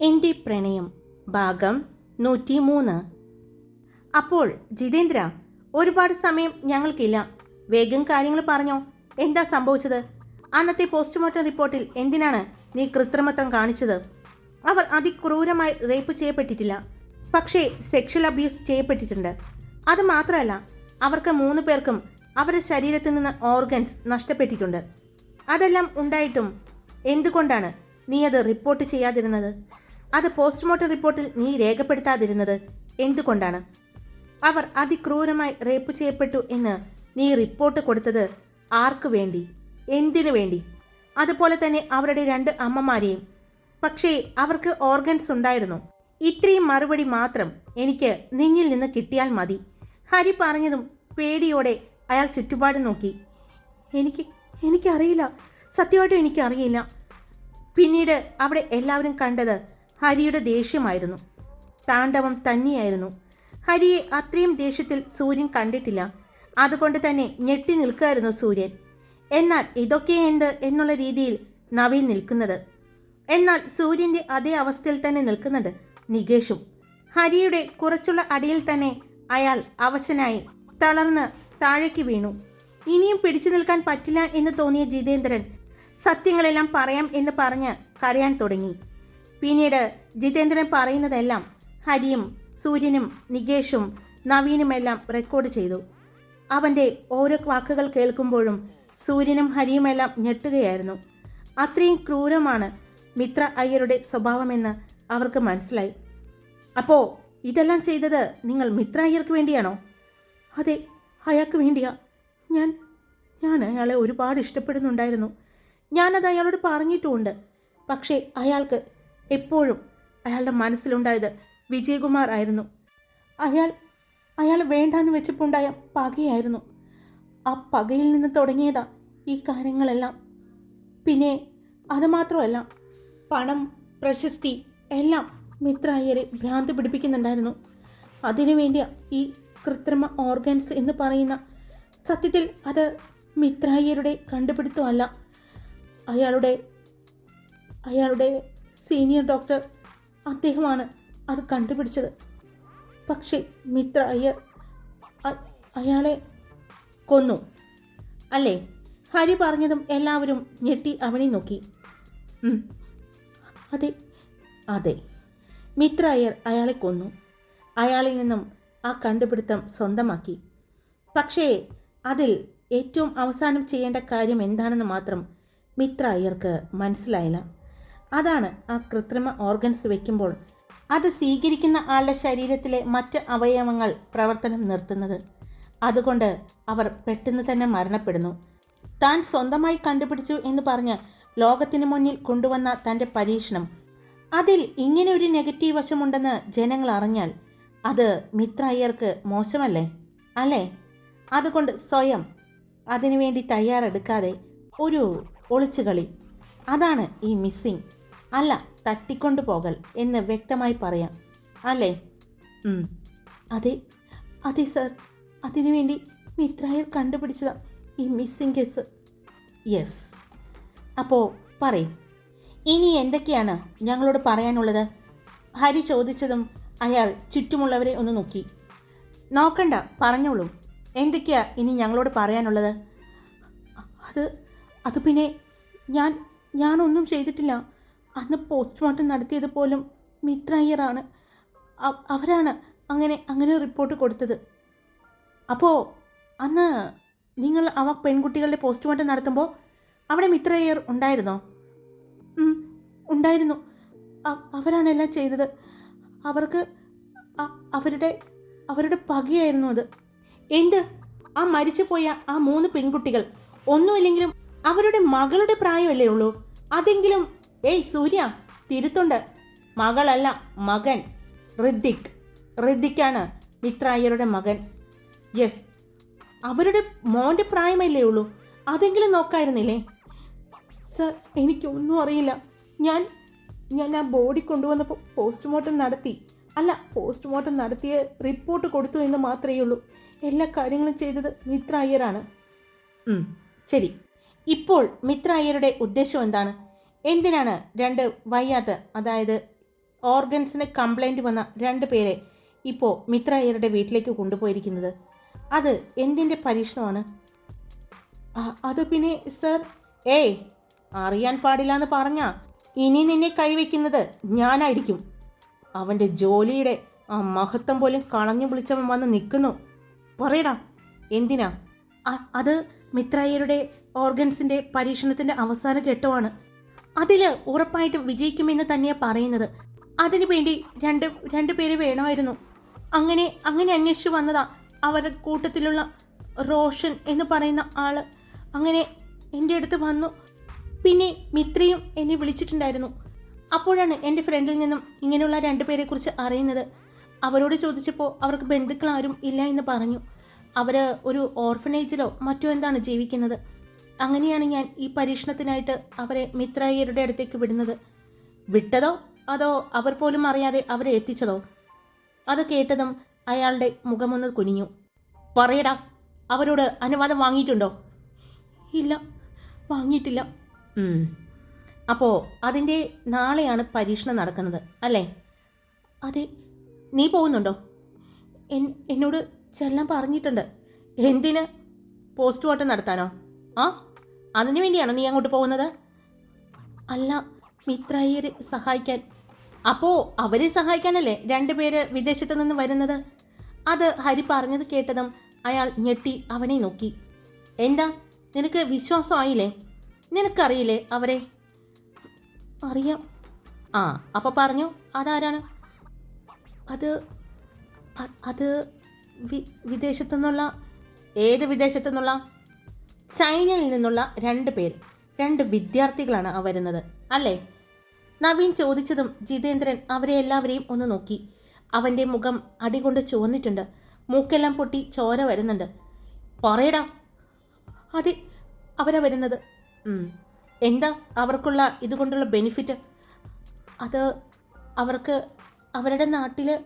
എന്റെ പ്രണയം ഭാഗം നൂറ്റി മൂന്ന് അപ്പോൾ ജിതേന്ദ്ര ഒരുപാട് സമയം ഞങ്ങൾക്കില്ല. വേഗം കാര്യങ്ങൾ പറഞ്ഞോ. എന്താ സംഭവിച്ചത്? അന്നത്തെ പോസ്റ്റ്മോർട്ടം റിപ്പോർട്ടിൽ എന്തിനാണ് നീ കൃത്രിമത്വം കാണിച്ചത്? അവർ അതിക്രൂരമായി റേപ്പ് ചെയ്യപ്പെട്ടിട്ടില്ല. പക്ഷേ സെക്ഷൽ അബ്യൂസ് ചെയ്യപ്പെട്ടിട്ടുണ്ട്. അത് മാത്രമല്ല അവർക്ക് മൂന്ന് പേർക്കും അവരുടെ ശരീരത്തിൽ നിന്ന് ഓർഗൻസ് നഷ്ടപ്പെട്ടിട്ടുണ്ട്. അതെല്ലാം ഉണ്ടായിട്ടും എന്തുകൊണ്ടാണ് നീ അത് റിപ്പോർട്ട് ചെയ്യാതിരുന്നത്? അത് പോസ്റ്റ്മോർട്ടം റിപ്പോർട്ടിൽ നീ രേഖപ്പെടുത്താതിരുന്നത് എന്തുകൊണ്ടാണ്? അവർ അതിക്രൂരമായി റേപ്പ് ചെയ്യപ്പെട്ടു എന്ന് നീ റിപ്പോർട്ട് കൊടുത്തത് ആർക്കു വേണ്ടി? എന്തിനു വേണ്ടി? അതുപോലെ തന്നെ അവരുടെ രണ്ട് അമ്മമാരെയും. പക്ഷേ അവർക്ക് ഓർഗൻസ് ഉണ്ടായിരുന്നു. ഇത്രയും മറുപടി മാത്രം എനിക്ക് നിന്നിൽ നിന്ന് കിട്ടിയാൽ മതി. ഹരി പറഞ്ഞതും പേടിയോടെ അയാൾ ചുറ്റുപാട് നോക്കി. എനിക്ക് എനിക്കറിയില്ല. സത്യമായിട്ടും എനിക്കറിയില്ല. പിന്നീട് അവിടെ എല്ലാവരും കണ്ടത് ഹരിയുടെ ദേഷ്യമായിരുന്നു. താണ്ഡവം തന്നെയായിരുന്നു. ഹരിയെ അത്രയും ദേഷ്യത്തിൽ സൂര്യൻ കണ്ടിട്ടില്ല. അതുകൊണ്ട് തന്നെ ഞെട്ടി നിൽക്കുകയായിരുന്നു സൂര്യൻ. എന്നാൽ ഇതൊക്കെ എന്ത് എന്നുള്ള രീതിയിൽ നവീൻ നിൽക്കുന്നത്. എന്നാൽ സൂര്യന്റെ അതേ അവസ്ഥയിൽ തന്നെ നിൽക്കുന്നുണ്ട് നികേഷും. ഹരിയുടെ കുറച്ചുള്ള അടിയിൽ തന്നെ അയാൾ അവശനായി തളർന്ന് താഴേക്ക് വീണു. ഇനിയും പിടിച്ചു നിൽക്കാൻ പറ്റില്ല എന്ന് തോന്നിയ ജിതേന്ദ്രൻ സത്യങ്ങളെല്ലാം പറയാം എന്ന് പറഞ്ഞ് കരയാൻ തുടങ്ങി. പിന്നീട് ജിതേന്ദ്രൻ പറയുന്നതെല്ലാം ഹരിയും സൂര്യനും നികേഷും നവീനുമെല്ലാം റെക്കോർഡ് ചെയ്തു. അവന്റെ ഓരോ വാക്കുകൾ കേൾക്കുമ്പോഴും സൂര്യനും ഹരിയുമെല്ലാം ഞെട്ടുകയായിരുന്നു. അത്രയും ക്രൂരമാണ് മിത്ര അയ്യരുടെ സ്വഭാവമെന്ന് അവർക്ക് മനസ്സിലായി. അപ്പോൾ ഇതെല്ലാം ചെയ്തത് നിങ്ങൾ മിത്ര അയ്യർക്ക് വേണ്ടിയാണോ? അതെ അയാൾക്ക് വേണ്ടിയാ. ഞാൻ ഞാൻ അയാളെ ഒരുപാട് ഇഷ്ടപ്പെടുന്നുണ്ടായിരുന്നു. ഞാനത് അയാളോട് പറഞ്ഞിട്ടുമുണ്ട്. പക്ഷേ അയാൾക്ക് എപ്പോഴും അയാളുടെ മനസ്സിലുണ്ടായത് വിജയകുമാർ ആയിരുന്നു. അയാൾ അയാൾ വേണ്ടാന്ന് വെച്ചപ്പോണ്ടായ പകയായിരുന്നു. ആ പകയിൽ നിന്ന് തുടങ്ങിയതാ ഈ കാര്യങ്ങളെല്ലാം. പിന്നെ അതുമാത്രമല്ല പണം പ്രശസ്തി എല്ലാം മിത്ര അയ്യരെ ഭ്രാന്ത് പിടിപ്പിക്കുന്നുണ്ടായിരുന്നു. അതിനുവേണ്ടി ഈ കൃത്രിമ ഓർഗൻസ് എന്ന് പറയുന്ന സത്യത്തിൽ അത് മിത്രായ്യരുടെ കണ്ടുപിടുത്തമല്ല. അയാളുടെ അയാളുടെ സീനിയർ ഡോക്ടർ അദ്ദേഹമാണ് അത് കണ്ടുപിടിച്ചത്. പക്ഷേ മിത്ര അയ്യർ അയാളെ കൊന്നു. അല്ലേ? ഹരി പറഞ്ഞതും എല്ലാവരും ഞെട്ടി അവനെ നോക്കി. അതെ അതെ. മിത്ര അയ്യർ അയാളെ കൊന്നു. അയാളിൽ നിന്നും ആ കണ്ടുപിടുത്തം സ്വന്തമാക്കി. പക്ഷേ അതിൽ ഏറ്റവും അവസാനം ചെയ്യേണ്ട കാര്യം എന്താണെന്ന് മാത്രം മിത്ര അയ്യർക്ക് മനസ്സിലായില്ല. അതാണ് ആ കൃത്രിമ ഓർഗൻസ് വയ്ക്കുമ്പോൾ അത് സ്വീകരിക്കുന്ന ആളുടെ ശരീരത്തിലെ മറ്റ് അവയവങ്ങൾ പ്രവർത്തനം നിർത്തുന്നത്. അതുകൊണ്ട് അവർ പെട്ടെന്ന് തന്നെ മരണപ്പെടുന്നു. താൻ സ്വന്തമായി കണ്ടുപിടിച്ചു എന്ന് പറഞ്ഞ് ലോകത്തിന് മുന്നിൽ കൊണ്ടുവന്ന തന്റെ പരീക്ഷണം. അതിൽ ഇങ്ങനെ ഒരു നെഗറ്റീവ് വശമുണ്ടെന്ന് ജനങ്ങൾ അറിഞ്ഞാൽ അത് മിത്ര അയ്യർക്ക് മോശമല്ലേ? അല്ലേ? അതുകൊണ്ട് സ്വയം അതിനുവേണ്ടി തയ്യാറെടുക്കാതെ ഒരു ഒളിച്ചുകളി. അതാണ് ഈ മിസ്സിങ് അല്ല തട്ടിക്കൊണ്ടു പോകൽ എന്ന് വ്യക്തമായി പറയാം. അല്ലേ. അതെ അതെ സർ. അതിനുവേണ്ടി മിത്രായർ കണ്ടുപിടിച്ചതാ ഈ മിസ്സിംഗ് കേസ്. യെസ്. അപ്പോൾ പറയും ഇനി എന്തൊക്കെയാണ് ഞങ്ങളോട് പറയാനുള്ളത്? ഹരി ചോദിച്ചതും അയാൾ ചുറ്റുമുള്ളവരെ ഒന്ന് നോക്കി. നോക്കണ്ട പറഞ്ഞോളൂ. എന്തൊക്കെയാ ഇനി ഞങ്ങളോട് പറയാനുള്ളത്? അത് അത് പിന്നെ ഞാൻ ഞാനൊന്നും ചെയ്തിട്ടില്ല. അന്ന് പോസ്റ്റ്മോർട്ടം നടത്തിയത് പോലും മിത്ര അയ്യറാണ്. അവരാണ് അങ്ങനെ അങ്ങനെ റിപ്പോർട്ട് കൊടുത്തത്. അപ്പോൾ അന്ന് നിങ്ങൾ അവ പെൺകുട്ടികളുടെ പോസ്റ്റ്മോർട്ടം നടത്തുമ്പോൾ അവിടെ മിത്ര അയ്യർ ഉണ്ടായിരുന്നോ? ഉണ്ടായിരുന്നു. അവരാണ് എല്ലാം ചെയ്തത്. അവർക്ക് അവരുടെ അവരുടെ പകയായിരുന്നു അത്. എന്ത്? ആ മരിച്ചുപോയ ആ മൂന്ന് പെൺകുട്ടികൾ ഒന്നുമില്ലെങ്കിലും അവരുടെ മകളുടെ പ്രായമല്ലേ ഉള്ളൂ? അതെങ്കിലും ഏയ് സൂര്യ തിരുത്തുണ്ട്. മകളല്ല മകൻ. ഋതിക് ഋതിക്കാണ് മിത്രയ്യരുടെ മകൻ. യെസ്. അവരുടെ മോന്റെ പ്രായമല്ലേ ഉള്ളൂ? അതെങ്കിലും നോക്കായിരുന്നില്ലേ? സർ എനിക്കൊന്നും അറിയില്ല. ഞാൻ ഞാൻ ആ ബോഡി കൊണ്ടുവന്നപ്പോൾ പോസ്റ്റ്മോർട്ടം നടത്തി. അല്ല പോസ്റ്റ്മോർട്ടം നടത്തിയ റിപ്പോർട്ട് കൊടുത്തു എന്ന് മാത്രമേ ഉള്ളൂ. എല്ലാ കാര്യങ്ങളും ചെയ്തത് മിത്ര അയ്യരാണ് ശരി. ഇപ്പോൾ മിത്ര അയ്യരുടെ ഉദ്ദേശം എന്താണ്? എന്തിനാണ് രണ്ട് വയ്യാത്ത അതായത് ഓർഗൻസിന് കംപ്ലൈന്റ് വന്ന രണ്ട് പേരെ ഇപ്പോൾ മിത്ര അയ്യരുടെ വീട്ടിലേക്ക് കൊണ്ടുപോയിരിക്കുന്നത്? അത് എന്തിന്റെ പരീക്ഷണമാണ്? അത് പിന്നെ സർ ഏയ് അറിയാൻ പാടില്ല എന്ന് പറഞ്ഞാൽ ഇനി നിന്നെ കൈവയ്ക്കുന്നത് ഞാനായിരിക്കും. അവന്റെ ജോലിയുടെ ആ മഹത്വം പോലും കളഞ്ഞു വിളിച്ചവൻ വന്ന് നിൽക്കുന്നു. പറയടാ എന്തിനാ? അത് മിത്രയ്യരുടെ ഓർഗൻസിന്റെ പരീക്ഷണത്തിന്റെ അവസാന ഘട്ടമാണ്. അതിൽ ഉറപ്പായിട്ടും വിജയിക്കുമെന്ന് തന്നെയാണ് പറയുന്നത്. അതിനു വേണ്ടി രണ്ട് രണ്ട് പേര് വേണമായിരുന്നു. അങ്ങനെ അങ്ങനെ അന്വേഷിച്ച് വന്നതാ അവരുടെ കൂട്ടത്തിലുള്ള റോഷൻ എന്ന് പറയുന്ന ആൾ അങ്ങനെ എന്റെ അടുത്ത് വന്നു. പിന്നെ മിത്രയും എന്നെ വിളിച്ചിട്ടുണ്ടായിരുന്നു. അപ്പോഴാണ് എന്റെ ഫ്രണ്ടിൽ നിന്നും ഇങ്ങനെയുള്ള രണ്ട് പേരെക്കുറിച്ച് അറിയുന്നത്. അവരോട് ചോദിച്ചപ്പോൾ അവർക്ക് ബന്ധുക്കളാരും ഇല്ല എന്ന് പറഞ്ഞു. അവർ ഒരു ഓർഫനേജിലോ മറ്റോ എന്താണ് ജീവിക്കുന്നത്? അങ്ങനെയാണ് ഞാൻ ഈ പരീക്ഷണത്തിനായിട്ട് അവരെ മിത്രയ്യരുടെ അടുത്തേക്ക് വിടുന്നത്. വിട്ടതോ അതോ അവർ പോലും അറിയാതെ അവരെ എത്തിച്ചതോ? അത് കേട്ടതും അയാളുടെ മുഖമൊന്ന് കുനിഞ്ഞു. പറയടാ അവരോട് അനുവാദം വാങ്ങിയിട്ടുണ്ടോ? ഇല്ല വാങ്ങിയിട്ടില്ല. അപ്പോൾ അതിന്റെ നാളെയാണ് പരീക്ഷണം നടക്കുന്നത് അല്ലേ? അതെ നീ പോകുന്നുണ്ടോ? എൻ എന്നോട് ചെല്ലാൻ പറഞ്ഞിട്ടുണ്ട്. എന്തിന്? പോസ്റ്റ്മോർട്ടം നടത്താനോ? ആ? അതിനു വേണ്ടിയാണോ നീ അങ്ങോട്ട് പോകുന്നത്? അല്ല മിത്രയ്യരെ സഹായിക്കാൻ. അപ്പോ അവരെ സഹായിക്കാനല്ലേ രണ്ടുപേര് വിദേശത്ത് നിന്ന് വരുന്നത്? അത് ഹരി പറഞ്ഞത് കേട്ടതും അയാൾ ഞെട്ടി അവനെ നോക്കി. എന്താ നിനക്ക് വിശ്വാസമായില്ലേ? നിനക്കറിയില്ലേ അവരെ? അറിയാം. ആ അപ്പോൾ പറഞ്ഞു അതാരാണ്? അത് അത് വിദേശത്തു നിന്നുള്ള ഏത് വിദേശത്തു നിന്നുള്ള ചൈനയിൽ നിന്നുള്ള രണ്ട് പേര് രണ്ട് വിദ്യാർത്ഥികളാണ് ആ വരുന്നത്. അല്ലേ? നവീൻ ചോദിച്ചതും ജിതേന്ദ്രൻ അവരെ എല്ലാവരെയും ഒന്ന് നോക്കി. അവന്റെ മുഖം അടികൊണ്ട് ചുവന്നിട്ടുണ്ട്. മൂക്കെല്ലാം പൊട്ടി ചോര വരുന്നുണ്ട്. പറയടാ. അതെ അവരാ വരുന്നത്. എന്താ അവർക്കുള്ള ഇതുകൊണ്ടുള്ള ബെനിഫിറ്റ്? അത് അവർക്ക് അവരുടെ നാട്ടിൽ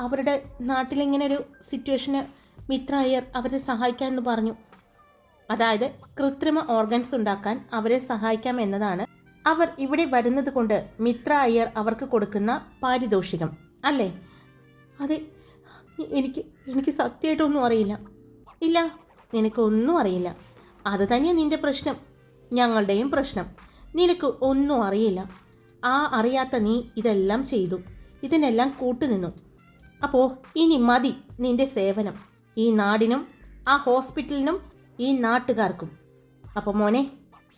അവരുടെ നാട്ടിലിങ്ങനെ ഒരു സിറ്റുവേഷന് മിത്ര അയ്യർ അവരെ സഹായിക്കാമെന്ന് പറഞ്ഞു. അതായത് കൃത്രിമ ഓർഗൻസ് ഉണ്ടാക്കാൻ അവരെ സഹായിക്കാം എന്നതാണ് അവർ ഇവിടെ വരുന്നത് കൊണ്ട് മിത്ര അയ്യർ അവർക്ക് കൊടുക്കുന്ന പാരിതോഷികം അല്ലേ? അതെ എനിക്ക് എനിക്ക് സത്യമായിട്ടൊന്നും അറിയില്ല. ഇല്ല നിനക്കൊന്നും അറിയില്ല. അത് തന്നെയാണ് നിന്റെ പ്രശ്നം. ഞങ്ങളുടെയും പ്രശ്നം. നിനക്ക് ഒന്നും അറിയില്ല. ആ അറിയാത്ത നീ ഇതെല്ലാം ചെയ്തു. ഇതിനെല്ലാം കൂട്ടുനിന്നു അപ്പോൾ ഇനി മതി നിന്റെ സേവനം. ഈ നാടിനും ആ ഹോസ്പിറ്റലിനും ഈ നാട്ടുകാർക്കും. അപ്പോൾ മോനെ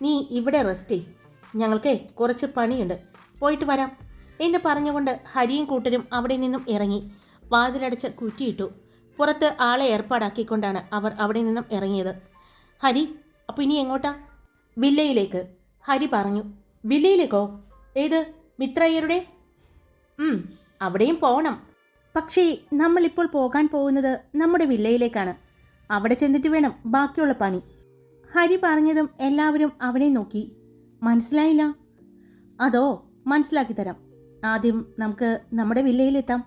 നീ ഇവിടെ റെസ്റ്റ് ചെയ് ഞങ്ങൾക്ക് കുറച്ച് പണിയുണ്ട്. പോയിട്ട് വരാം. എന്ന് പറഞ്ഞുകൊണ്ട് ഹരിയും കൂട്ടരും അവിടെ നിന്നും ഇറങ്ങി വാതിലടച്ച് കുറ്റിയിട്ടു. പുറത്ത് ആളെ ഏർപ്പാടാക്കിക്കൊണ്ടാണ് അവർ അവിടെ നിന്നും ഇറങ്ങിയത്. ഹരി അപ്പോൾ ഇനി എങ്ങോട്ടാ? വില്ലയിലേക്ക്. ഹരി പറഞ്ഞു വില്ലയിലേക്കോ? ഏത്? മിത്രയ്യരുടെ? അവിടെയും പോകണം പക്ഷേ നമ്മളിപ്പോൾ പോകാൻ പോകുന്നത് നമ്മുടെ വില്ലയിലേക്കാണ്. അവിടെ ചെന്നിട്ട് വേണം ബാക്കിയുള്ള പണി. ഹരി പറഞ്ഞതും എല്ലാവരും അവനെ നോക്കി. മനസ്സിലായില്ല? അതോ മനസ്സിലാക്കി തരാം. ആദ്യം നമുക്ക് നമ്മുടെ വില്ലയിലെത്താം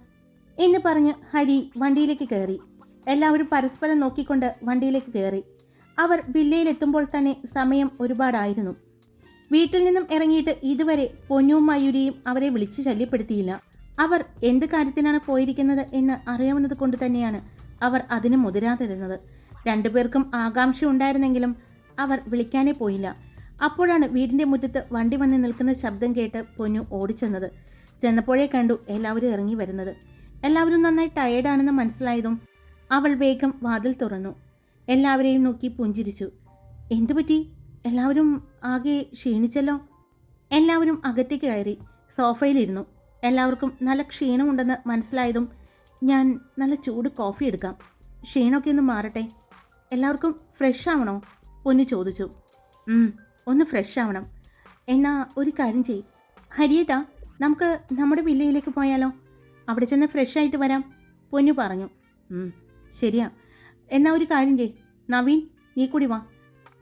എന്ന് പറഞ്ഞ് ഹരി വണ്ടിയിലേക്ക് കയറി. എല്ലാവരും പരസ്പരം നോക്കിക്കൊണ്ട് വണ്ടിയിലേക്ക് കയറി. അവർ വില്ലയിലെത്തുമ്പോൾ തന്നെ സമയം ഒരുപാടായിരുന്നു. വീട്ടിൽ നിന്നും ഇറങ്ങിയിട്ട് ഇതുവരെ പൊന്നും മയൂരിയും അവരെ വിളിച്ച് ശല്യപ്പെടുത്തിയില്ല. അവർ എന്ത് കാര്യത്തിനാണ് പോയിരിക്കുന്നത് എന്ന് അറിയാവുന്നത് കൊണ്ട് തന്നെയാണ് അവർ അതിന് മുതിരാതിരുന്നത്. രണ്ടുപേർക്കും ആകാംക്ഷ ഉണ്ടായിരുന്നെങ്കിലും അവർ വിളിക്കാനേ പോയില്ല. അപ്പോഴാണ് വീടിന്റെ മുറ്റത്ത് വണ്ടി വന്ന് നിൽക്കുന്ന ശബ്ദം കേട്ട് പൊന്നു ഓടിച്ചെന്നത്. ചെന്നപ്പോഴേ കണ്ടു എല്ലാവരും ഇറങ്ങി വരുന്നത്. എല്ലാവരും നന്നായി ടയേർഡാണെന്ന് മനസ്സിലായതും അവൾ വേഗം വാതിൽ തുറന്നു. എല്ലാവരെയും നോക്കി പുഞ്ചിരിച്ചു. എന്തു പറ്റി? എല്ലാവരും ആകെ ക്ഷീണിച്ചല്ലോ? എല്ലാവരും അകത്തേക്ക് കയറി സോഫയിലിരുന്നു. എല്ലാവർക്കും നല്ല ക്ഷീണമുണ്ടെന്ന് മനസ്സിലായതും ഞാൻ നല്ല ചൂട് കോഫി എടുക്കാം. ക്ഷീണമൊക്കെ ഒന്ന് മാറട്ടെ. എല്ലാവർക്കും ഫ്രഷ് ആവണോ? പൊന്നു ചോദിച്ചു. "ഉം, ഒന്ന് ഫ്രഷ് ആവണം. എന്നാ ഒരു കാര്യം ചെയ് ഹരിയേട്ടാ നമുക്ക് നമ്മുടെ വില്ലയിലേക്ക് പോയാലോ? അവിടെ ചെന്ന് ഫ്രഷ് ആയിട്ട് വരാം പൊന്നു പറഞ്ഞു. "ഉം, ശരിയാ. എന്നാ ഒരു കാര്യം ചെയ് നവീൻ നീ കൂടി വാ.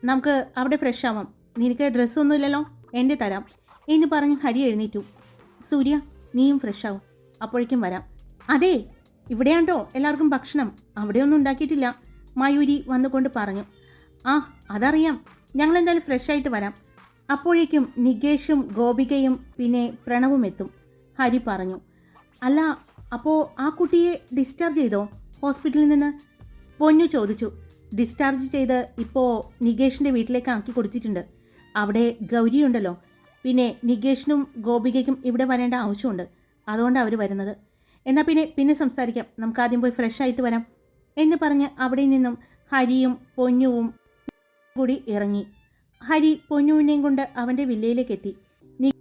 നമുക്ക് അവിടെ ഫ്രഷ് ആവാം. നിനക്ക് ഡ്രസ്സൊന്നുമില്ലല്ലോ എന്റെ തരാം. എന്ന് പറഞ്ഞ് ഹരി എഴുന്നേറ്റു. സൂര്യ നീയും ഫ്രഷ് ആവും. അപ്പോഴേക്കും വരാം. അതെ ഇവിടെയാണ്ടോ എല്ലാവർക്കും ഭക്ഷണം? അവിടെയൊന്നും ഉണ്ടാക്കിയിട്ടില്ല. മയൂരി വന്നുകൊണ്ട് പറഞ്ഞു ആ അതറിയാം. ഞങ്ങൾ എന്തായാലും ഫ്രഷ് ആയിട്ട് വരാം. അപ്പോഴേക്കും നികേഷും ഗോപികയും പിന്നെ പ്രണവും എത്തും. ഹരി പറഞ്ഞു അല്ല അപ്പോൾ ആ കുട്ടിയെ ഡിസ്ചാർജ് ചെയ്തോ? ഹോസ്പിറ്റലിൽ നിന്ന്? പൊന്നു ചോദിച്ചു. ഡിസ്ചാർജ് ചെയ്ത് ഇപ്പോൾ നികേഷിന്റെ വീട്ടിലേക്ക് ആക്കി കൊടുത്തിട്ടുണ്ട്. അവിടെ ഗൗരിയുണ്ടല്ലോ. പിന്നെ നികേഷിനും ഗോപികയ്ക്കും ഇവിടെ വരേണ്ട ആവശ്യമുണ്ട്. അതുകൊണ്ടാണ് അവർ വരുന്നത്. എന്നാൽ പിന്നെ പിന്നെ സംസാരിക്കാം. നമുക്ക് ആദ്യം പോയി ഫ്രഷ് ആയിട്ട് വരാം. എന്ന് പറഞ്ഞ് അവിടെ നിന്നും ഹരിയും പൊന്നുവും കൂടി ഇറങ്ങി. ഹരി പൊന്നുവിനെയും കൊണ്ട് അവന്റെ വില്ലയിലേക്ക് എത്തി നീ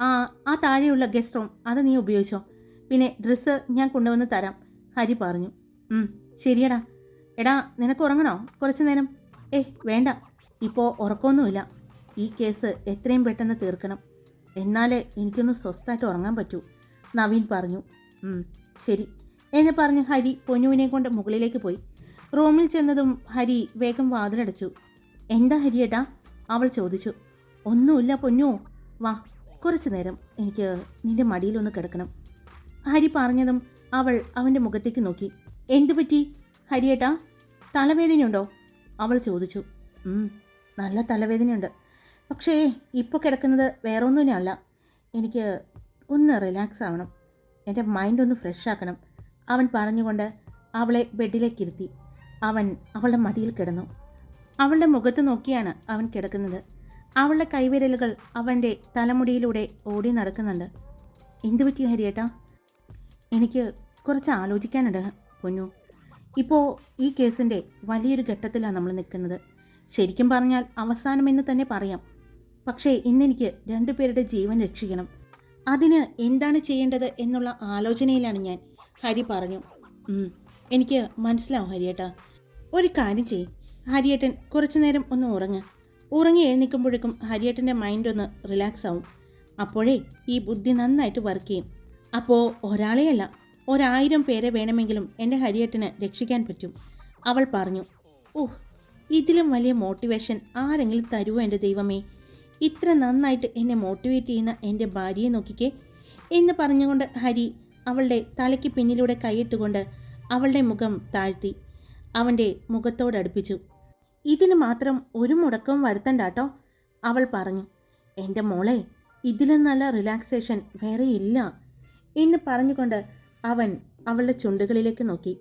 ആ ആ താഴെയുള്ള ഗസ്റ്റ് റൂം അത് നീ ഉപയോഗിച്ചോ. പിന്നെ ഡ്രസ്സ് ഞാൻ കൊണ്ടുവന്ന് തരാം ഹരി പറഞ്ഞു. "ഉം, ശരിയടാ. എടാ നിനക്ക് ഉറങ്ങണോ? കുറച്ചു നേരം. ഏ വേണ്ട. ഇപ്പോൾ ഉറക്കമൊന്നുമില്ല. ഈ കേസ് എത്രയും പെട്ടെന്ന് തീർക്കണം. എന്നാലേ എനിക്കൊന്ന് സ്വസ്ഥമായിട്ട് ഉറങ്ങാൻ പറ്റൂ നവീൻ പറഞ്ഞു. "ഉം, ശരി. എന്ന് പറഞ്ഞ് ഹരി പൊന്നുവിനെ കൊണ്ട് മുകളിലേക്ക് പോയി. റൂമിൽ ചെന്നതും ഹരി വേഗം വാതിലടച്ചു. എന്താ ഹരിയേട്ടാ? അവൾ ചോദിച്ചു. ഒന്നുമില്ല പൊന്നു. വാ കുറച്ചു നേരം. എനിക്ക് നിന്റെ മടിയിലൊന്ന് കിടക്കണം. ഹരി പറഞ്ഞതും അവൾ അവന്റെ മുഖത്തേക്ക് നോക്കി. എന്തു പറ്റി ഹരിയേട്ടാ? തലവേദനയുണ്ടോ? അവൾ ചോദിച്ചു. "ഉം, നല്ല തലവേദനയുണ്ട്. പക്ഷേ ഇപ്പോൾ കിടക്കുന്നത് വേറെ ഒന്നുമില്ല എനിക്ക് ഒന്ന് റിലാക്സ് ആവണം. എന്റെ മൈൻഡ് ഒന്ന് ഫ്രഷ് ആക്കണം. അവൻ പറഞ്ഞുകൊണ്ട് അവളെ ബെഡിലേക്ക് ഇരുത്തി. അവൻ അവളുടെ മടിയിൽ കിടന്നു. അവളുടെ മുഖത്ത് നോക്കിയാണ് അവൻ കിടക്കുന്നത്. അവളുടെ കൈവിരലുകൾ അവന്റെ തലമുടിയിലൂടെ ഓടി നടക്കുന്നുണ്ട്. എന്തു പറ്റി ഹരിയേട്ടാ? എനിക്ക് കുറച്ച് ആലോചിക്കാനുണ്ട് പൊന്നു. ഇപ്പോൾ ഈ കേസിന്റെ വലിയൊരു ഘട്ടത്തിലാണ് നമ്മൾ നിൽക്കുന്നത്. ശരിക്കും പറഞ്ഞാൽ അവസാനമെന്ന് തന്നെ പറയാം. പക്ഷേ ഇന്നെനിക്ക് രണ്ടുപേരുടെ ജീവൻ രക്ഷിക്കണം. അതിന് എന്താണ് ചെയ്യേണ്ടത് എന്നുള്ള ആലോചനയിലാണ് ഞാൻ ഹരി പറഞ്ഞു. "ഉം, എനിക്ക് മനസ്സിലാവും ഹരിയേട്ടാ. ഒരു കാര്യം ചെയ് ഹരിയേട്ടൻ കുറച്ചു നേരം ഒന്ന് ഉറങ്ങ്. ഉറങ്ങി എഴുന്നേൽക്കുമ്പോഴേക്കും ഹരിയേട്ടന്റെ മൈൻഡ് ഒന്ന് റിലാക്സ് ആവും. അപ്പോഴേ ഈ ബുദ്ധി നന്നായിട്ട് വർക്ക് ചെയ്യും. അപ്പോൾ ഒരാളെയല്ല ഒരായിരം പേരെ വേണമെങ്കിലും എന്റെ ഹരിയേട്ടന് രക്ഷിക്കാൻ പറ്റും. അവൾ പറഞ്ഞു ഓ ഇതിലും വലിയ മോട്ടിവേഷൻ ആരെങ്കിലും തരുമോ എന്റെ ദൈവമേ? ഇത്ര നന്നായിട്ട് എന്നെ മോട്ടിവേറ്റ് ചെയ്യുന്ന എന്റെ ഭാര്യയെ നോക്കിക്കേ എന്ന് പറഞ്ഞുകൊണ്ട് ഹരി അവളുടെ തലയ്ക്ക് പിന്നിലൂടെ കൈയിട്ടുകൊണ്ട് അവളുടെ മുഖം താഴ്ത്തി അവന്റെ മുഖത്തോടടുപ്പിച്ചു ഇതിന് മാത്രം ഒരു മുടക്കവും വരുത്തണ്ടാട്ടോ അവൾ പറഞ്ഞു. എന്റെ മോളെ ഇതിലും നല്ല റിലാക്സേഷൻ വേറെ ഇല്ല എന്ന് പറഞ്ഞുകൊണ്ട് അവൻ അവളുടെ ചുണ്ടുകളിലേക്ക് നോക്കി.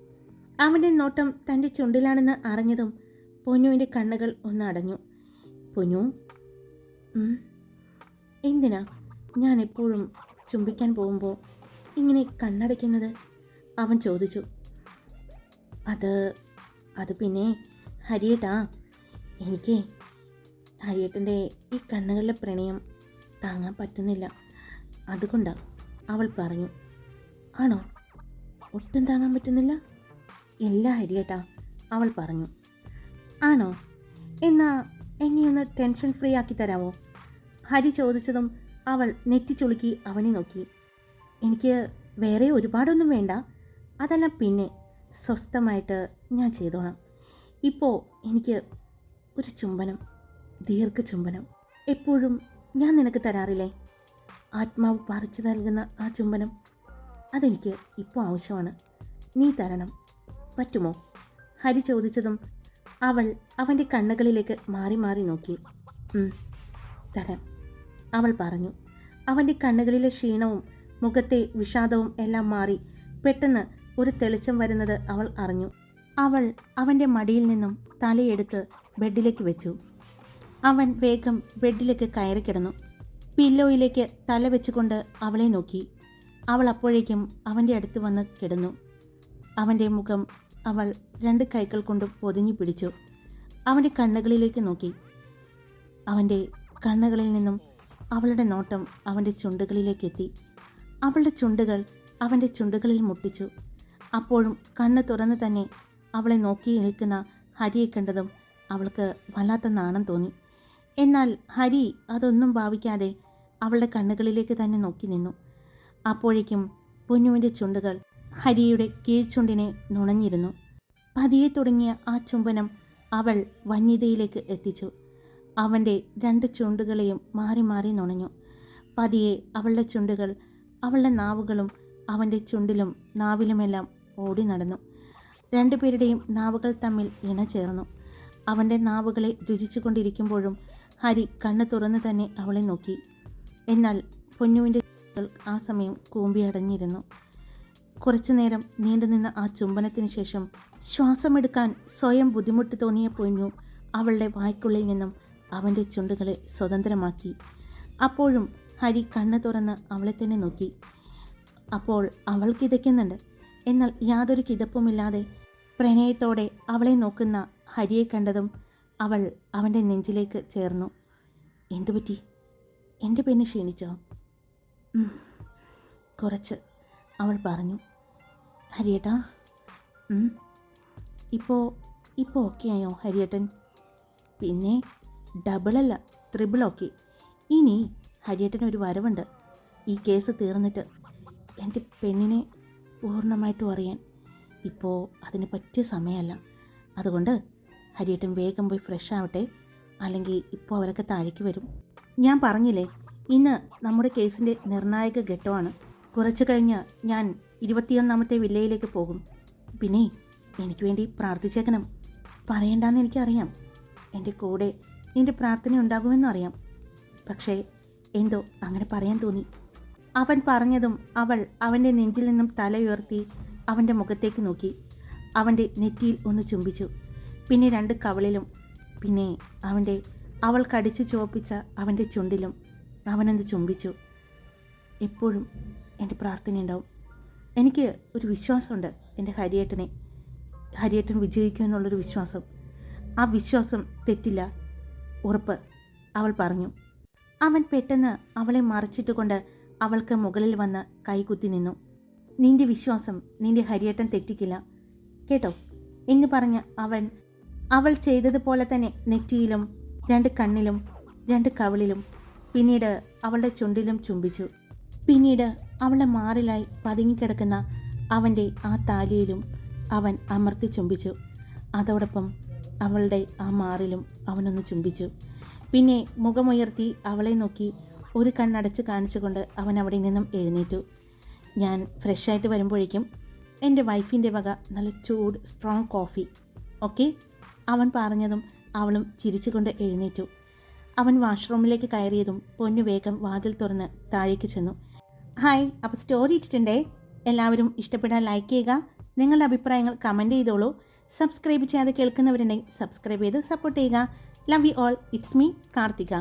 അവന്റെ നോട്ടം തന്റെ ചുണ്ടിലാണെന്ന് അറിഞ്ഞതും പൊന്നുവിന്റെ കണ്ണുകൾ ഒന്ന് അടഞ്ഞു. പൊന്നു എന്തിനാ? ഞാൻ എപ്പോഴും ചുംബിക്കാൻ പോകുമ്പോൾ ഇങ്ങനെ കണ്ണടയ്ക്കുന്നത്? അവൻ ചോദിച്ചു. അത് അത് പിന്നെ ഹരിയേട്ടാ എനിക്ക് ഹരിയേട്ടന്റെ ഈ കണ്ണുകളിലെ പ്രണയം താങ്ങാൻ പറ്റുന്നില്ല. അതുകൊണ്ടാണ് അവൾ പറഞ്ഞു. ആണോ? ഒട്ടും താങ്ങാൻ പറ്റുന്നില്ല? എല്ലാ ഹരിയേട്ടാ അവൾ പറഞ്ഞു. ആണോ? എന്നാ എന്നെ ടെൻഷൻ ഫ്രീ ആക്കി തരാമോ? ഹരി ചോദിച്ചതും അവൾ നെറ്റിച്ചുളുക്കി അവനെ നോക്കി. എനിക്ക് വേറെ ഒരുപാടൊന്നും വേണ്ട. അതെല്ലാം പിന്നെ സ്വസ്ഥമായിട്ട് ഞാൻ ചെയ്തോളാം. ഇപ്പോൾ എനിക്ക് ഒരു ചുംബനം ദീർഘ ചുംബനം. എപ്പോഴും ഞാൻ നിനക്ക് തരാറില്ലേ? ആത്മാവ് പറിച്ചു നൽകുന്ന ആ ചുംബനം അതെനിക്ക് ഇപ്പോൾ ആവശ്യമാണ്. നീ തരണം. പറ്റുമോ? ഹരി ചോദിച്ചതും അവൾ അവന്റെ കണ്ണുകളിലേക്ക് മാറി മാറി നോക്കി. "ഉം, തരാം അവൾ പറഞ്ഞു. അവന്റെ കണ്ണുകളിലെ ക്ഷീണവും മുഖത്തെ വിഷാദവും എല്ലാം മാറി പെട്ടെന്ന് ഒരു തെളിച്ചം വരുന്നത് അവൾ അറിഞ്ഞു. അവൾ അവന്റെ മടിയിൽ നിന്നും തലയെടുത്ത് ബെഡിലേക്ക് വെച്ചു. അവൻ വേഗം ബെഡിലേക്ക് കയറി കിടന്നു. പില്ലോയിലേക്ക് തല വെച്ചുകൊണ്ട് അവളെ നോക്കി. അവൾ അപ്പോഴേക്കും അവന്റെ അടുത്ത് വന്ന് കിടന്നു. അവന്റെ മുഖം അവൾ രണ്ട് കൈകൾ കൊണ്ട് പൊതിഞ്ഞു പിടിച്ചു. അവന്റെ കണ്ണുകളിലേക്ക് നോക്കി. അവന്റെ കണ്ണുകളിൽ നിന്നും അവളുടെ നോട്ടം അവന്റെ ചുണ്ടുകളിലേക്ക് എത്തി. അവളുടെ ചുണ്ടുകൾ അവന്റെ ചുണ്ടുകളിൽ മുട്ടിച്ചു. അപ്പോഴും കണ്ണ് തുറന്ന് തന്നെ അവളെ നോക്കി നിൽക്കുന്ന ഹരിയെ കണ്ടതും അവൾക്ക് വല്ലാത്ത നാണം തോന്നി. എന്നാൽ ഹരി അതൊന്നും ഭാവിക്കാതെ അവളുടെ കണ്ണുകളിലേക്ക് തന്നെ നോക്കി നിന്നു. അപ്പോഴേക്കും പൊന്നുവിന്റെ ചുണ്ടുകൾ ഹരിയുടെ കീഴ്ചുണ്ടിനെ നുണഞ്ഞിരുന്നു. പതിയെ തുടങ്ങിയ ആ ചുംബനം അവൾ വന്യതയിലേക്ക് എത്തിച്ചു. അവന്റെ രണ്ട് ചുണ്ടുകളെയും മാറി മാറി നുണഞ്ഞു. പതിയെ അവളുടെ ചുണ്ടുകൾ അവളുടെ നാവുകളും അവന്റെ ചുണ്ടിലും നാവിലുമെല്ലാം ഓടി നടന്നു. രണ്ടുപേരുടെയും നാവുകൾ തമ്മിൽ ഇണചേർന്നു അവന്റെ നാവുകളെ രുചിച്ചുകൊണ്ടിരിക്കുമ്പോഴും ഹരി കണ്ണു തുറന്ന് തന്നെ അവളെ നോക്കി. എന്നാൽ പൊന്നുവിന്റെ ആ സമയം കൂമ്പി അടഞ്ഞിരുന്നു കുറച്ചു നേരം നീണ്ടുനിന്ന ആ ചുംബനത്തിന് ശേഷം ശ്വാസമെടുക്കാൻ സ്വയം ബുദ്ധിമുട്ട് തോന്നിയ പൊന്നു അവളുടെ വായ്ക്കുള്ളിൽ നിന്നും അവന്റെ ചുണ്ടുകളെ സ്വതന്ത്രമാക്കി. അപ്പോഴും ഹരി കണ്ണ് തുറന്ന് അവളെ തന്നെ നോക്കി. അപ്പോൾ അവൾ കിതയ്ക്കുന്നുണ്ട്. എന്നാൽ യാതൊരു കിതപ്പുമില്ലാതെ പ്രണയത്തോടെ അവളെ നോക്കുന്ന ഹരിയെ കണ്ടതും അവൾ അവന്റെ നെഞ്ചിലേക്ക് ചേർന്നു. എന്തുപറ്റി എന്റെ പെണ്ണ് ക്ഷീണിച്ചോ? കുറച്ച് അവൾ പറഞ്ഞു. ഹരിയേട്ടാ ഇപ്പോൾ ഇപ്പോൾ ഓക്കെ ആയോ ഹരിയേട്ടൻ? പിന്നെ ഡബിളല്ല ത്രിബിൾ ഓക്കെ ഇനി ഹരിയേട്ടന് ഒരു വരവുണ്ട് ഈ കേസ് തീർന്നിട്ട് എന്റെ പെണ്ണിനെ പൂർണമായിട്ടും അറിയാൻ. ഇപ്പോൾ അതിന് പറ്റിയ സമയമല്ല. അതുകൊണ്ട് ഹരിയേട്ടൻ വേഗം പോയി ഫ്രഷ് ആവട്ടെ അല്ലെങ്കിൽ ഇപ്പോൾ അവരൊക്കെ താഴേക്ക് വരും. ഞാൻ പറഞ്ഞില്ലേ ഇന്ന് നമ്മുടെ കേസിന്റെ നിർണായക ഘട്ടമാണ്. കുറച്ച് കഴിഞ്ഞ് ഞാൻ ഇരുപത്തിയൊന്നാമത്തെ വില്ലയിലേക്ക് പോകും. പിന്നെ എനിക്ക് വേണ്ടി പ്രാർത്ഥിച്ചേക്കണം. പറയണ്ടെന്ന് എനിക്കറിയാം. എന്റെ കൂടെ നിന്റെ പ്രാർത്ഥന ഉണ്ടാകുമെന്നും അറിയാം. പക്ഷേ എന്തോ അങ്ങനെ പറയാൻ തോന്നി. അവൻ പറഞ്ഞതും അവൾ അവന്റെ നെഞ്ചിൽ നിന്നും തലയുയർത്തി അവന്റെ മുഖത്തേക്ക് നോക്കി. അവന്റെ നെറ്റിയിൽ ഒന്ന് ചുംബിച്ചു. പിന്നെ രണ്ട് കവളിലും പിന്നെ അവന്റെ അവൾ കടിച്ചു ചുവപ്പിച്ച അവന്റെ ചുണ്ടിലും അവനൊന്ന് ചുംബിച്ചു. എപ്പോഴും എന്റെ പ്രാർത്ഥനയുണ്ടാവും. എനിക്ക് ഒരു വിശ്വാസമുണ്ട് എന്റെ ഹരിയേട്ടനെ. ഹരിയേട്ടൻ വിജയിക്കും എന്നുള്ളൊരു വിശ്വാസം. ആ വിശ്വാസം തെറ്റില്ല ഉറപ്പ് അവൾ പറഞ്ഞു. അവൻ പെട്ടെന്ന് അവളെ മറച്ചിട്ടുകൊണ്ട് അവൾക്ക് മുകളിൽ വന്ന് കൈകുത്തി നിന്നു. നിന്റെ വിശ്വാസം നിന്റെ ഹരിയേട്ടൻ തെറ്റിക്കില്ല. കേട്ടോ? എന്ന് പറഞ്ഞ് അവൻ അവൾ ചെയ്തതുപോലെ തന്നെ നെറ്റിയിലും രണ്ട് കണ്ണിലും രണ്ട് കവിളിലും പിന്നീട് അവളുടെ ചുണ്ടിലും ചുംബിച്ചു. പിന്നീട് അവളുടെ മാറിലായി പതുങ്ങിക്കിടക്കുന്ന അവന്റെ ആ താലിയിലും അവൻ അമർത്തി ചുംബിച്ചു. അതോടൊപ്പം അവളുടെ ആ മാറിലും അവനൊന്ന് ചുംബിച്ചു. പിന്നെ മുഖമുയർത്തി അവളെ നോക്കി ഒരു കണ്ണടച്ച് കാണിച്ചുകൊണ്ട് അവൻ അവിടെ നിന്നും എഴുന്നേറ്റു. ഞാൻ ഫ്രഷായിട്ട് വരുമ്പോഴേക്കും എന്റെ വൈഫിന്റെ വക നല്ല ചൂട് സ്ട്രോങ് കോഫി ഓക്കെ അവൻ പറഞ്ഞതും അവളും ചിരിച്ചുകൊണ്ട് എഴുന്നേറ്റു. അവൻ വാഷ്റൂമിലേക്ക് കയറിയതും പൊന്നു വേഗം വാതിൽ തുറന്ന് താഴേക്ക് ചെന്നു. ഹായ് അപ്പോൾ സ്റ്റോറി ഇട്ടിട്ടുണ്ടേ? എല്ലാവരും ഇഷ്ടപ്പെടാൻ ലൈക്ക് ചെയ്യുക. നിങ്ങളുടെ അഭിപ്രായങ്ങൾ കമന്റ് ചെയ്തോളൂ. സബ്സ്ക്രൈബ് ചെയ്യാതെ കേൾക്കുന്നവരുണ്ടെങ്കിൽ സബ്സ്ക്രൈബ് ചെയ്ത് സപ്പോർട്ട് ചെയ്യുക. Love you all it's me Karthika.